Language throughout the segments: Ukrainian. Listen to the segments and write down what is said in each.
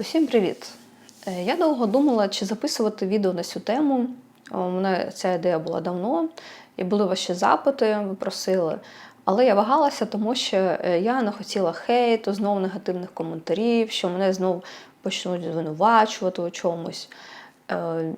Усім привіт! Е, Я довго думала, чи записувати відео на цю тему. У мене ця ідея була давно, і були ваші запити, ви просили. Але я вагалася, тому що е, я не хотіла хейту, знову негативних коментарів, що мене знову почнуть звинувачувати у чомусь. Е,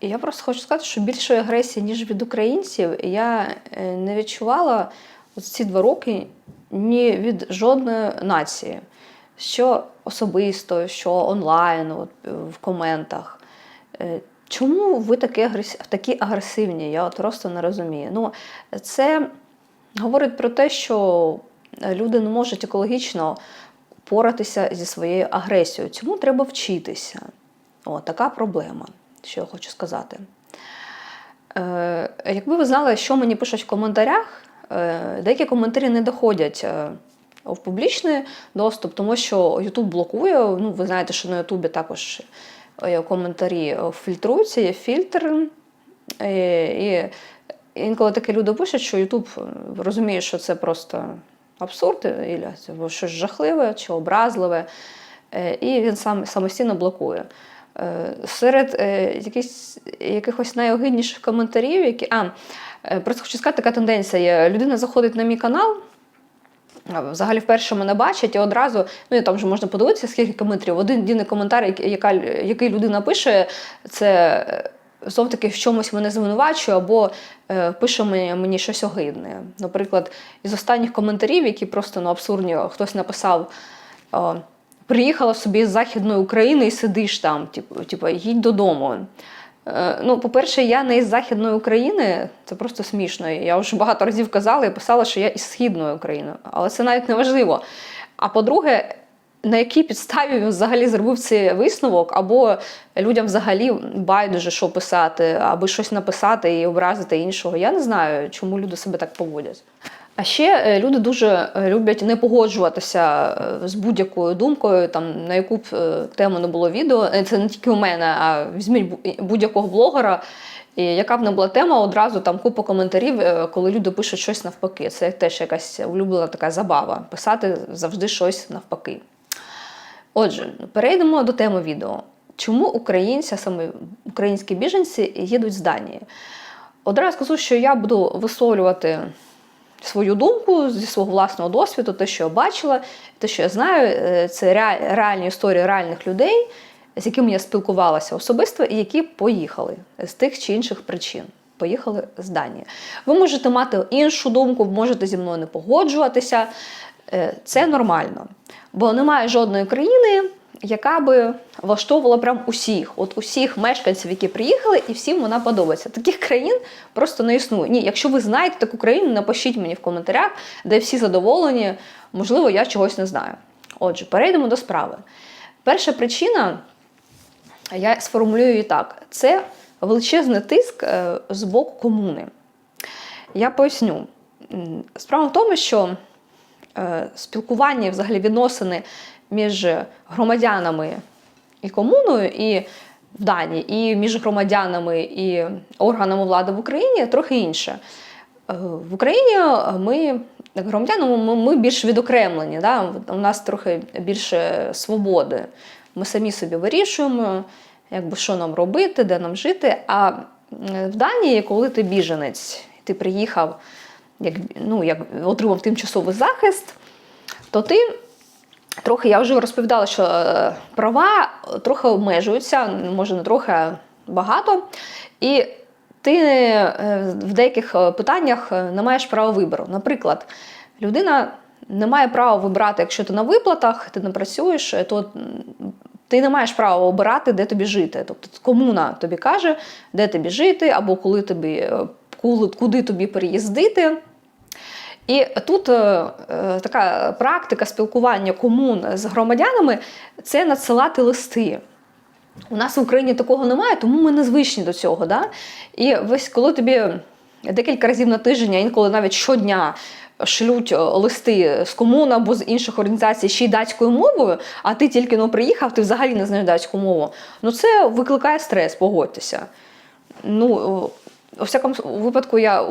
І я просто хочу сказати, що більшої агресії, ніж від українців, я не відчувала ці два роки ні від жодної нації. Що особисто, що онлайн, от, в коментах. Е, Чому ви такі, такі агресивні? Я от просто не розумію. Ну, це говорить про те, що люди не можуть екологічно поратися зі своєю агресією. Цьому треба вчитися. О, така проблема, що я хочу сказати. Е, якби ви знали, що мені пишуть в коментарях, е, деякі коментарі не доходять е, в публічний доступ, тому що YouTube блокує. Ну, ви знаєте, що на YouTube також е, коментарі е, фільтруються, є фільтр. Е, І інколи такі люди пишуть, що YouTube розуміє, що це просто абсурд, або щось жахливе чи образливе, і він сам самостійно блокує. Серед якихось, якихось найогидніших коментарів, які. А, просто хочу сказати, така тенденція є. Людина заходить на мій канал. А, Взагалі вперше мене бачать і одразу, ну і там вже можна подивитися, скільки коментарів. Один єдиний коментар, яка, який людина пише, це знов таки в чомусь мене звинувачує або е, пише мені, мені щось огидне. Наприклад, із останніх коментарів, які просто ну, абсурдні, хтось написав. е, Приїхала собі з Західної України і сидиш там, типу, типу їдь додому. Е, Ну, по-перше, я не із Західної України, це просто смішно. Я вже багато разів казала і писала, що я із Східної України, але це навіть не важливо. А по-друге, на якій підставі він взагалі зробив цей висновок, або людям взагалі байдуже, що писати, аби щось написати і образити іншого. Я не знаю, чому люди себе так поводять. А ще е, люди дуже е, люблять не погоджуватися е, з будь-якою думкою, там на яку б тему не було відео. Це не тільки у мене, а візьміть будь-якого блогера. І яка б не була тема, одразу там купа коментарів, коли люди пишуть щось навпаки. Це теж якась улюблена така забава. Писати завжди щось навпаки. Отже, перейдемо до теми відео. Чому українці, саме українські біженці, їдуть з Данії? Одразу скажу, що я буду висловлювати свою думку зі свого власного досвіду, те, що я бачила, те, що я знаю, е, це реальні історії реальних людей, з якими я спілкувалася особисто, і які поїхали з тих чи інших причин. Поїхали з Данії. Ви можете мати іншу думку, можете зі мною не погоджуватися. Е, Це нормально. Бо немає жодної країни, яка би влаштовувала прям усіх, от усіх мешканців, які приїхали, і всім вона подобається. Таких країн просто не існує. Ні, якщо ви знаєте таку країну, напишіть мені в коментарях, де всі задоволені. Можливо, я чогось не знаю. Отже, перейдемо до справи. Перша причина, я сформулюю її так: це величезний тиск е, з боку комуни. Я поясню. Справа в тому, що е, спілкування, взагалі відносини між громадянами і комуною, і в Данії, і між громадянами і органами влади в Україні трохи інше. Е, В Україні ми, як громадяни, ми, ми більш відокремлені. Да? У нас трохи більше свободи. Ми самі собі вирішуємо, якби, що нам робити, де нам жити. А в Данії, коли ти біженець, ти приїхав, як, ну, як отримав тимчасовий захист, то ти трохи, я вже розповідала, що е, права трохи обмежуються, може не трохи, багато. І ти е, в деяких е, питаннях е, не маєш права вибору. Наприклад, людина не має права вибрати, якщо ти на виплатах, ти не працюєш, е, то ти не маєш права обирати, де тобі жити. Тобто комуна тобі каже, де тобі жити, або коли тобі, е, куди тобі переїздити. І тут е, е, така практика спілкування комун з громадянами це надсилати листи. У нас в Україні такого немає, тому ми не звичні до цього. Да? І ось коли тобі декілька разів на тиждень, а інколи навіть щодня шлють е, листи з комун або з інших організацій ще й датською мовою, а ти тільки ну, приїхав, ти взагалі не знаєш датську мову. Ну це викликає стрес, погодьтеся. Ну, у всякому випадку, я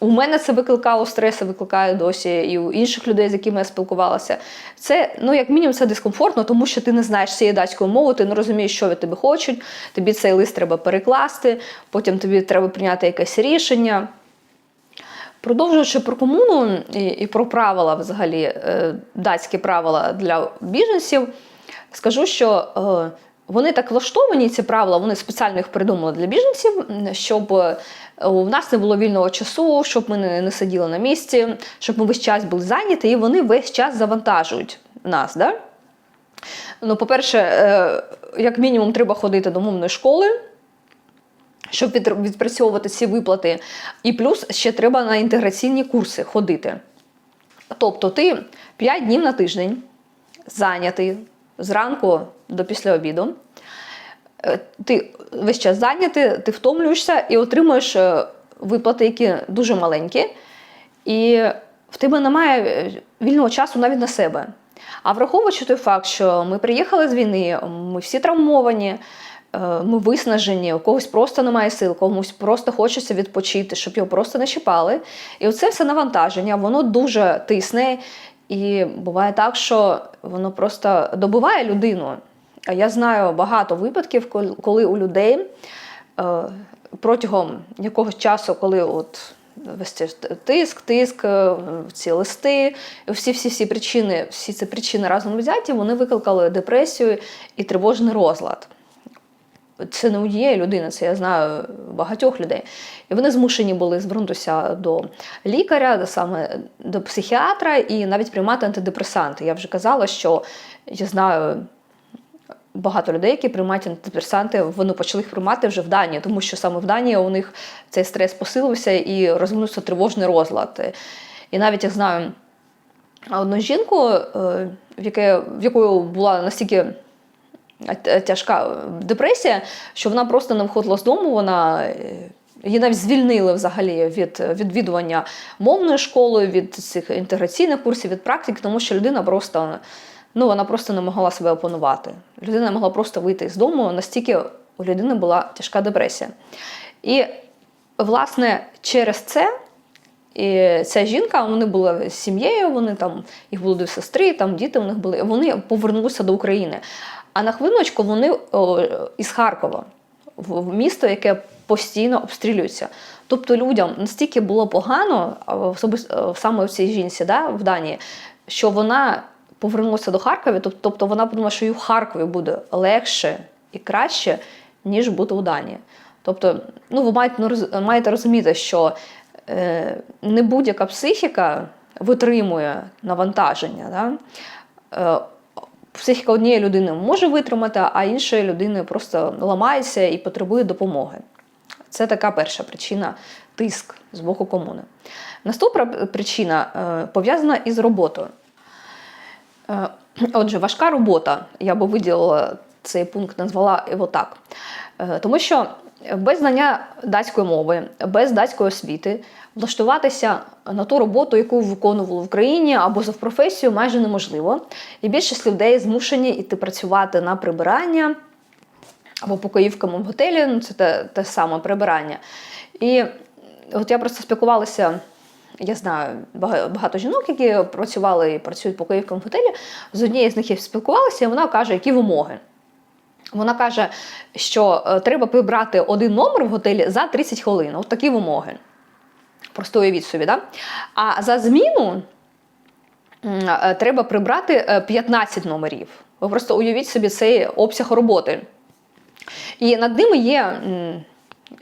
У мене це викликало стреси, викликає досі, і у інших людей, з якими я спілкувалася. Це, ну, як мінімум, це дискомфортно, тому що ти не знаєш цієї датської мови, ти не розумієш, що від тебе хочуть. Тобі цей лист треба перекласти, потім тобі треба прийняти якесь рішення. Продовжуючи про комуну і, і про правила, взагалі, е, датські правила для біженців, скажу, що е, вони так влаштовані, ці правила, вони спеціально їх придумали для біженців, щоб е, у нас не було вільного часу, щоб ми не, не сиділи на місці, щоб ми весь час були зайняті, і вони весь час завантажують нас. Да? Ну, по-перше, е, як мінімум, треба ходити до мовної школи щоб відпрацьовувати ці виплати. І плюс ще треба на інтеграційні курси ходити. Тобто ти 5 днів на тиждень зайнятий зранку до після обіду. Е, Ти весь час зайнятий, ти втомлюєшся і отримуєш е, виплати, які дуже маленькі, і в тебе немає е, вільного часу навіть на себе. А враховуючи той факт, що ми приїхали з війни, ми всі травмовані, ми виснажені, у когось просто немає сил, комусь просто хочеться відпочити, щоб його просто не чіпали. І оце все навантаження, воно дуже тисне. І буває так, що воно просто добиває людину. Я знаю багато випадків, коли у людей е, протягом якогось часу, коли от тиск, тиск, е, ці листи, всі всі всі причини, всі ці причини разом взяті, вони викликали депресію і тривожний розлад. Це не у однієї людини, це я знаю багатьох людей. І вони змушені були звернутися до лікаря, саме до психіатра і навіть приймати антидепресанти. Я вже казала, що я знаю багато людей, які приймають антидепресанти, вони почали їх приймати вже в Данії, тому що саме в Данії у них цей стрес посилився і розвинувся тривожний розлад. І навіть я знаю одну жінку, е, в яке- в якої була настільки тяжка депресія, що вона просто не виходила з дому. Вона е, її навіть звільнили взагалі від відвідування мовної школи, від цих інтеграційних курсів, від практики, тому що людина просто ну вона просто не могла себе опанувати. Людина могла просто вийти з дому, настільки у людини була тяжка депресія. І, власне, через це. І ця жінка, вони були з сім'єю, вони там, їх було дві сестри, там діти у них були. Вони повернулися до України. А на хвилиночку вони о, із Харкова, в місто, яке постійно обстрілюється. Тобто людям настільки було погано, особисто саме в цій жінці, да, в Данії, що вона повернулася до Харкова, тобто вона подумала, що і в Харкові буде легше і краще, ніж бути у Данії. Тобто, ну, ви маєте, маєте розуміти, що е, не будь-яка психіка витримує навантаження. Да? Е, психіка однієї людини може витримати, а іншої людини просто ламається і потребує допомоги. Це така перша причина тиск з боку комуни. Наступна причина е, пов'язана із роботою. Е, Отже, важка робота. Я би виділила цей пункт, назвала його так. Е, Тому що без знання датської мови, без датської освіти влаштуватися на ту роботу, яку виконували в Україні або за професію, майже неможливо. І більшість людей змушені йти працювати на прибирання або покоївками в готелі, ну це те, те саме прибирання. І от я просто спілкувалася. Я знаю багато жінок, які працювали і працюють покоївками в готелі. З однією з них я спілкувалася, і вона каже, які вимоги. Вона каже, що е, треба прибрати один номер в готелі за 30 хвилин. От такі вимоги. Просто уявіть собі, да? А за зміну е, треба прибрати е, 15 номерів. Ви просто уявіть собі цей обсяг роботи. І над ними є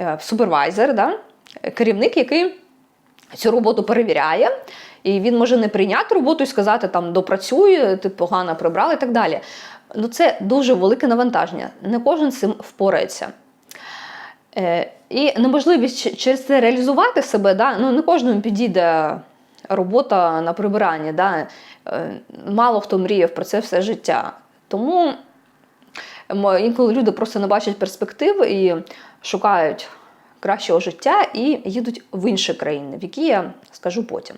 е, супервайзер, да? керівник, який цю роботу перевіряє, і він може не прийняти роботу і сказати, там допрацює, ти погано прибрала і так далі. Ну, це дуже велике навантаження. Не кожен з цим впорається. Е, і неможливість через це реалізувати себе, да? ну, не кожному підійде робота на прибиранні. Да? Е, Мало хто мріяв про це все життя. Тому інколи люди просто не бачать перспектив і шукають кращого життя і їдуть в інші країни, в які я скажу потім.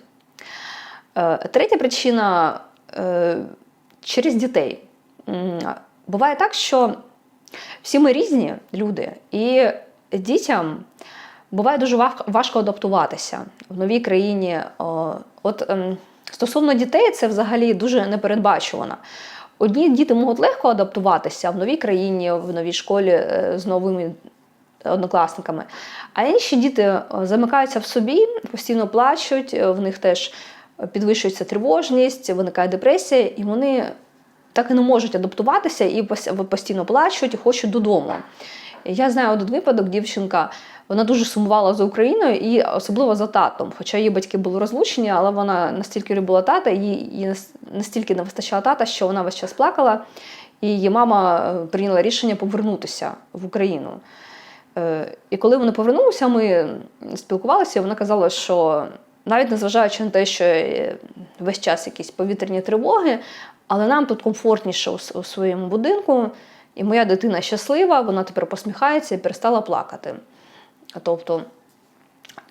Е, Третя причина е, через дітей. Буває так, що всі ми різні люди, і дітям буває дуже важко адаптуватися в новій країні. От ем, стосовно дітей, це взагалі дуже непередбачувано. Одні діти можуть легко адаптуватися в новій країні, в новій школі е, з новими однокласниками, а інші діти е, замикаються в собі, постійно плачуть, е, в них теж підвищується тривожність, виникає депресія, і вони так і не можуть адаптуватися і постійно плачуть і хочуть додому. Я знаю один випадок, дівчинка, вона дуже сумувала за Україною і особливо за татом. Хоча її батьки були розлучені, але вона настільки любила тата, їй настільки не вистачало тата, що вона весь час плакала, і її мама е, прийняла рішення повернутися в Україну. Е, І коли вони повернулися, ми спілкувалися, і вона казала, що навіть незважаючи на те, що е, весь час якісь повітряні тривоги, але нам тут комфортніше у, своєму будинку, і моя дитина щаслива, вона тепер посміхається і перестала плакати. Тобто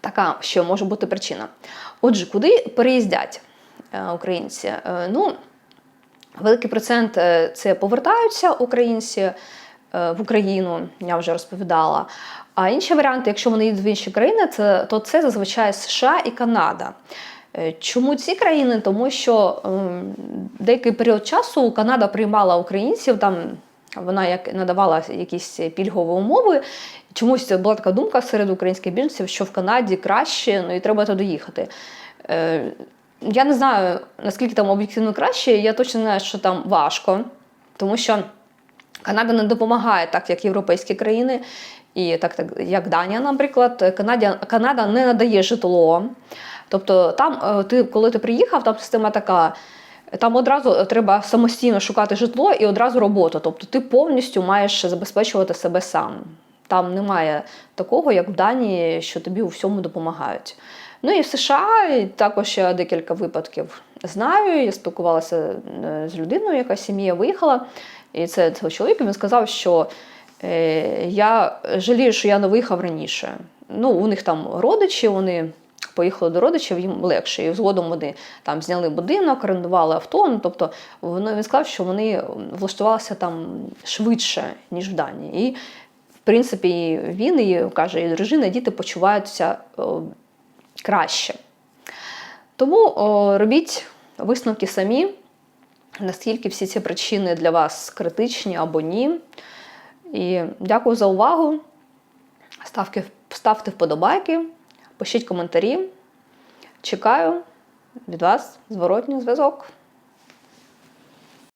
така ще може бути причина. Отже, куди переїздять е, українці? Ну, великий процент це повертаються українці в Україну, я вже розповідала. А інші варіанти, якщо вони їдуть в інші країни, це, то це зазвичай США і Канада. Е, Чому ці країни? Тому що ем, деякий період часу Канада приймала українців, там вона як надавала якісь пільгові умови. Чомусь була така думка серед українських біженців, що в Канаді краще, ну і треба туди їхати. Е, я не знаю, наскільки там об'єктивно краще, я точно знаю, що там важко, тому що Канада не допомагає так, як європейські країни, і так, так як Данія, наприклад. Канада, Канада не надає житло. Тобто, там, е, ти, коли ти приїхав, там система така. Там одразу треба самостійно шукати житло і одразу роботу. Тобто ти повністю маєш забезпечувати себе сам. Там немає такого, як в Данії, що тобі у всьому допомагають. Ну і в США також декілька випадків знаю. Я спілкувалася е, з людиною, яка з сім'ї виїхала. І це цей чоловік він сказав, що е, я жалію, що я не виїхав раніше. Ну, у них там родичі, вони поїхали до родичів, їм легше. І згодом вони там зняли будинок, орендували авто. Ну, тобто вони, він сказав, що вони влаштувалися там швидше, ніж в Данії. І, в принципі, він і каже, і дружина, і діти почуваються о, краще. Тому о, робіть висновки самі, наскільки всі ці причини для вас критичні або ні. І дякую за увагу. Ставки, ставте вподобайки, пишіть коментарі. Чекаю від вас зворотній зв'язок.